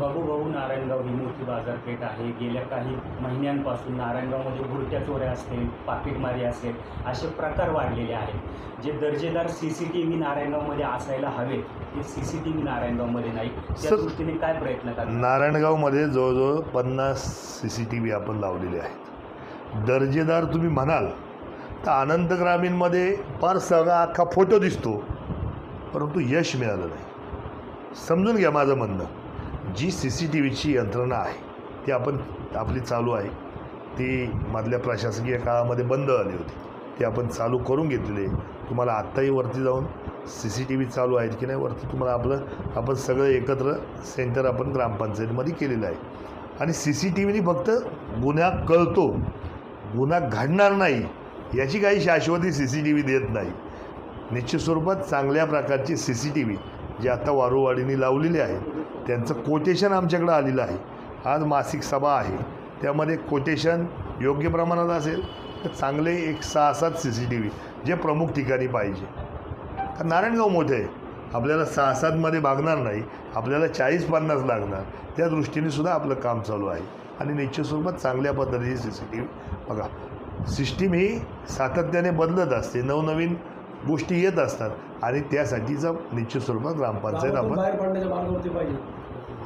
बाबू भाऊ नारायणगाव ही मोठी बाजारपेठ आहे. गेल्या काही महिन्यांपासून नारायणगावमध्ये भुरट्या चोऱ्या असतील पाकिटमारी असेल असे प्रकार वाढलेले आहेत. जे दर्जेदार सी सी टी व्ही नारायणगावमध्ये असायला हवे ते सी सी टी व्ही नारायणगावमध्ये नाही. त्या दृष्टीने काय प्रयत्न करतात नारायणगावमध्ये जवळजवळ पन्नास सी सी टी व्ही आपण लावलेले आहेत. दर्जेदार तुम्ही म्हणाल तर आनंद ग्रामीणमध्ये फार सगळा अख्खा फोटो दिसतो परंतु यश मिळालं नाही. समजून घ्या माझं म्हणणं. जी सी सी टी व्हीची यंत्रणा आहे ती आपण आपली चालू आहे ती मधल्या प्रशासकीय काळामध्ये बंद झाली होती. ती आपण चालू करून घेतलेली आहे. तुम्हाला आत्ताही वरती जाऊन सी सी टी व्ही चालू आहेत की नाही वरती तुम्हाला आपलं आपण सगळं एकत्र सेंटर आपण ग्रामपंचायतीमध्ये केलेलं आहे. आणि सी सी टी व्हीनी फक्त गुन्हा कळतो गुन्हा घडणार नाही याची काही शाश्वती सी सी टी व्ही देत नाही. निश्चित स्वरूपात चांगल्या प्रकारची C C T V J आता वारूवाडीने लावलेले आहेत त्यांचं कोटेशन आमच्याकडं आलेलं आहे. आज मासिक सभा आहे. त्यामध्ये कोटेशन योग्य प्रमाणात असेल तर चांगले एक सहा सात C C T V J प्रमुख ठिकाणी पाहिजे. तर नारायणगाव मोठे आहे. आपल्याला सहा सातमध्ये भागणार नाही. आपल्याला चाळीस पन्नास लागणार. त्या दृष्टीने सुद्धा आपलं काम चालू आहे. आणि निश्चित स्वरूपात चांगल्या पद्धतीची सी सी टी व्ही बघा. सिस्टीम ही सातत्याने बदलत असते. नवनवीन गोष्टी येत असतात. आणि त्यासाठीचं निश्चित स्वरूपात ग्रामपंचायत आपण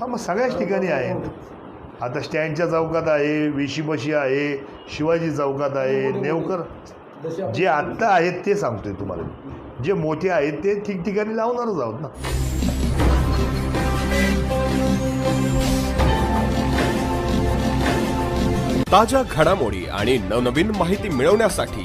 हा मग सगळ्याच ठिकाणी आहेत आता स्टँडच्या चौकात आहे वेशीपशी आहे शिवाजी चौकात आहे नेवकर जे आत्ता आहेत ते सांगतोय तुम्हाला जे मोठे आहेत ते ठिकठिकाणी लावणारच आहोत ना. ताज्या घडामोडी आणि नवनवीन माहिती मिळवण्यासाठी